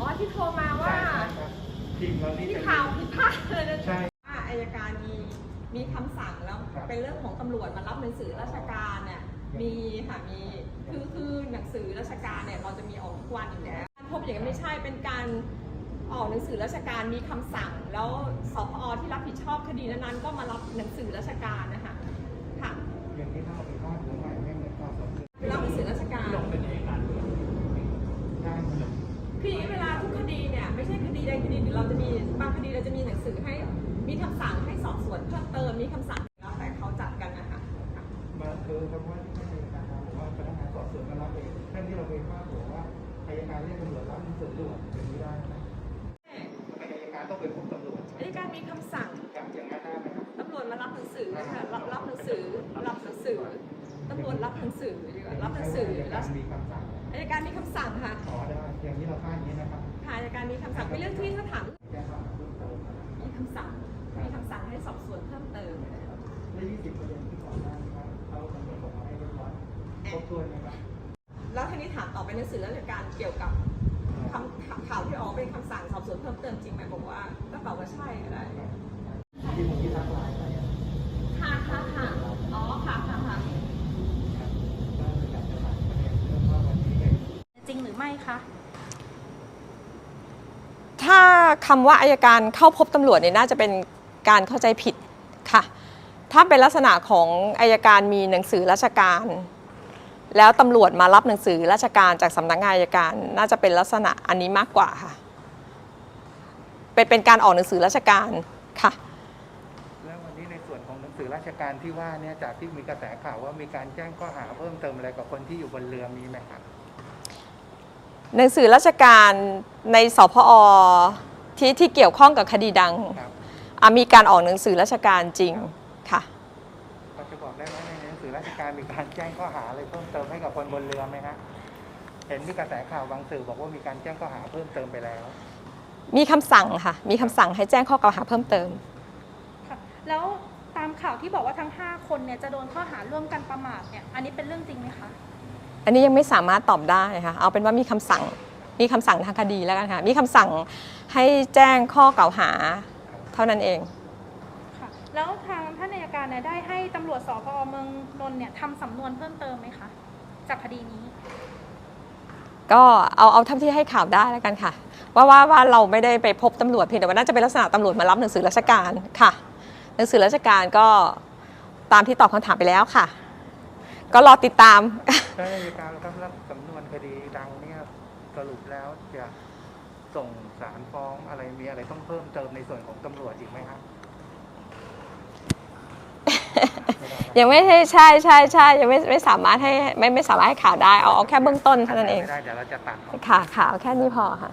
อ๋อที่โทรมาว่าที่ข่าวผิดพลาดเลยนะใช่ว่าอายการมีมีคำสั่งแล้วเป็นเรื่องของตำรวจมารับหนังสือราชการเนี่ยมีค่ะมีคือคือหนังสือราชการเนี่ยเราจะมีออกทุกวันอยู่แล้วพบอย่างนี้ไม่ใช่เป็นการออกหนังสือราชการมีคำสั่ง แล้วสพอที่รับผิดชอบคดีนั้นก็มารับหนังสือราชการนะคะค่ะอย่างที่ถ้าเราไปว่า ไม่ใช่คดีใดคดีหนึ่งเราจะมีบางคดีเราจะมีหนังสือให้มีคำสั่งให้สอบสวนเพิ่มเติมมีคำสั่งแล้วแต่เขาจัดกันนะคะค่ะมาคือคำว่าที่ท่านอัยการบอกว่าพนักงานสอบสวนมารับเองแท่านที่เราไปพาดหัวว่าอัยการเรียกตำรวจรับหนังสือด่วนเป็นไม่ได้นะทำไมอัยการต้องเป็นพบตำรวจอัยการมีคำสั่งกับอย่างนั้นได้ไหมครับตำรวจมารับหนังสือค่ะรับรับหนังสือรับหนังสือตำรวจรับหนังสือดีกว่ารับหนังสืออัยแล้กาวรมีคำสั่งอัยการมีคำสั่งค่ะขอได้อย่างนี้เราพาดอย่างนี้นะครับค่ะอัยการมีคำสั่งเป็นเรื่องที่ถ้าถามแจ้งข้อหาเพิ่มเติมมีคำสั่งมีคำสั่งให้สอบสวนเพิ่มเติมและ20ประเด็นที่ก่อนหน้านี้ครับเขาตำรวจส่งมาให้เรียบร้อยครบถ้วนไหมครับแล้วทีนี้ถามต่อไปหนังสือราชการเกี่ยวกับคำข่าวที่ออกเป็นคำสั่งสอบสวนเพิ่มเติมจริงไหมบอกว่าก็ตอบว่าใช่ก็ได้ที่ผมที่ทักไลน์ไปอะ ค่ะค่ะค่ะอ๋อค่ะค่ะค่ะ ว่าจะจัดจะหลายประเด็นเรื่องว่าวันนี้เนี่ย จริงหรือไม่คะ ถ้าคำว่าอายการเข้าพบตำรวจเนี่ยน่าจะเป็นการเข้าใจผิดค่ะ ถ้าเป็นลักษณะของอายการมีหนังสือราชการ แล้วตำรวจมารับหนังสือราชการจากสำนักงานอายการ น่าจะเป็นลักษณะอันนี้มากกว่าค่ะ เป็นเป็นการออกหนังสือราชการค่ะแล้ววันนี้ในส่วนของหนังสือราชการที่ว่าเนี่ยจากที่มีกระแสข่าวว่ามีการแจ้งข้อหาเพิ่มเติมอะไรกับคนที่อยู่บนเรือมีไหมครับหนังสือราชการในสพอ ที่ที่เกี่ยวข้องกับคดีดังครับอะมีการออกหนังสือราชการจริงค่ะพอจะบอกได้ไหมในหนังสือราชการมีการแจ้งข้อหาอะไรเพิ่มเติมให้กับคนบนเรือไหมฮะเห็นมีกระแสข่าวบางสื่อบอกว่ามีการแจ้งข้อหาเพิ่มเติมไปแล้วมีคำสั่งค่ะ มีคำสั่งให้แจ้งข้อกล่าวหาเพิ่มเติม ค่ะแล้วตามข่าวที่บอกว่าทั้ง 5 คนเนี่ยจะโดนข้อหาร่วมกันประมาทเนี่ย อันนี้เป็นเรื่องจริงไหมคะ อันนี้ยังไม่สามารถตอบได้ค่ะ เอาเป็นว่ามีคำสั่ง มีคำสั่งทางคดีแล้วกันค่ะ มีคำสั่งให้แจ้งข้อกล่าวหาเท่านั้นเอง ค่ะ แล้วทางท่านอัยการเนี่ยได้ให้ตำรวจสพเมืองนนท์เนี่ยทำสำนวนเพิ่มเติมไหมคะ จากคดีนี้ ก็เอาเอาเท่าที่ให้ข่าวได้แล้วกันค่ะ ว่าว่าว่าเราไม่ได้ไปพบตำรวจเพียงแต่ว่าน่าจะเป็นลักษณะตำรวจมารับหนังสือราชการค่ะ หนังสือราชการก็ตามที่ตอบคำถามไปแล้วค่ะ ก็รอติดตาม ท่านอัยการครับรับสำนวนคดีดังเนี่ย สรุปแล้วจะส่งสารฟ้องอะไรมีอะไรต้องเพิ่มเติมในส่วนของตำรวจอีกไหมครับ ยังไม่ใช่ใช่ใช่ใช่ยังไม่ไม่สามารถให้ไม่ไม่สามารถให้ข่าวได้เอาเอาแค่เบื้องต้นเท่านั้นเองไม่ได้เดี๋ยวเราจะตัดออกค่ะค่ะเอาแค่นี้พอค่ะ